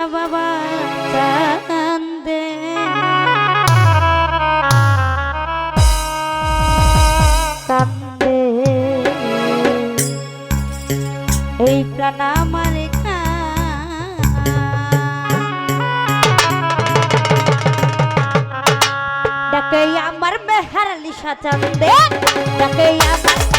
বাবা কান্দে প্রাণ আমার ডাকে আমার চান্দে। আমার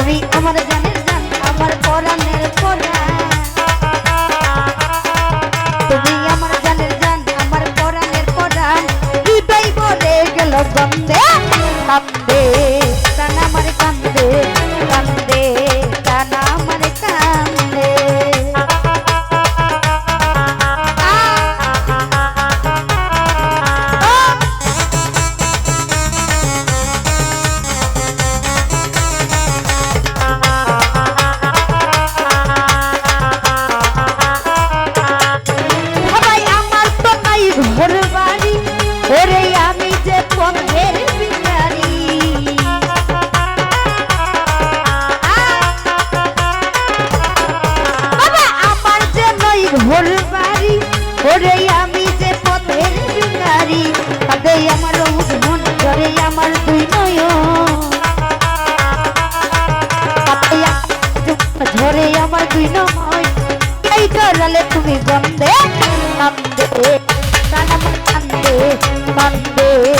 তুমি আমার জানের জান আমার পরাণের পরা তুমি আমার জানের জান আমার পরাণের পরাণ। হৃদয় বলে গেল গন্ধে কান্দে ধরালে তুমি বন্দে কান্দে কান্দে কান্দে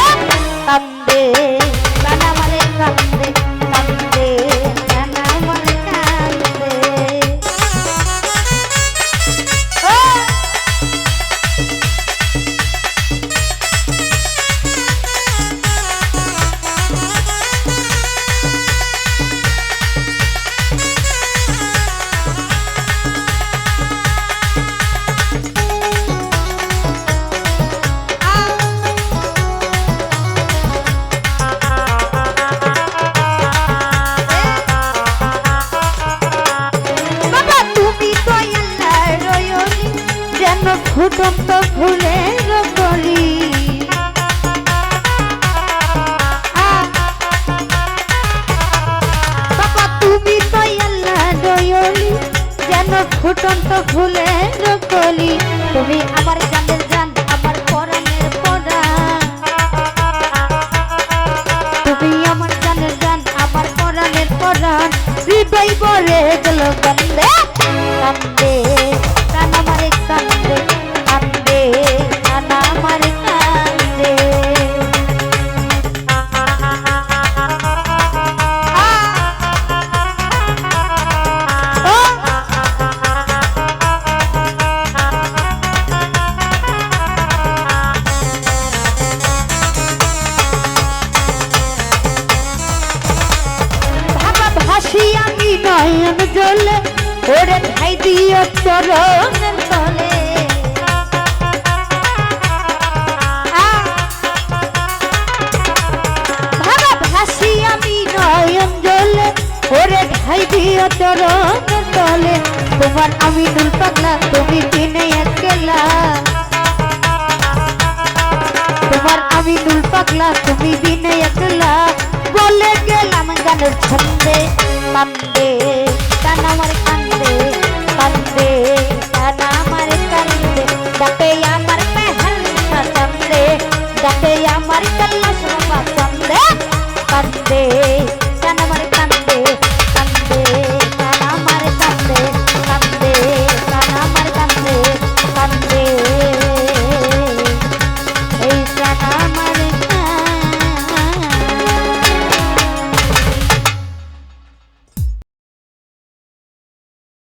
ফুটন্ত ফুলের কলি। বাবা, তুমি তো আল্লাহ রয়লি যেন ফুটন্ত ফুলের কলি। তুমি আমার জানের জান আমার পরাণের পরাণ তুমি আমার জানের জান আমার পরাণের পরাণ ওরে ঠাই দিও চরণের তলে। ভাসি আমি নয়ন জলে ওরে ঠাই দিও চরণের তলে। তোমার আমি নুল পাগলা, তুমি কিনে একলা। তোমার আমি নুল পাগলা, তুমি বিনে একলা। বলে গেলাম গানের ছন্দে। পান্ডে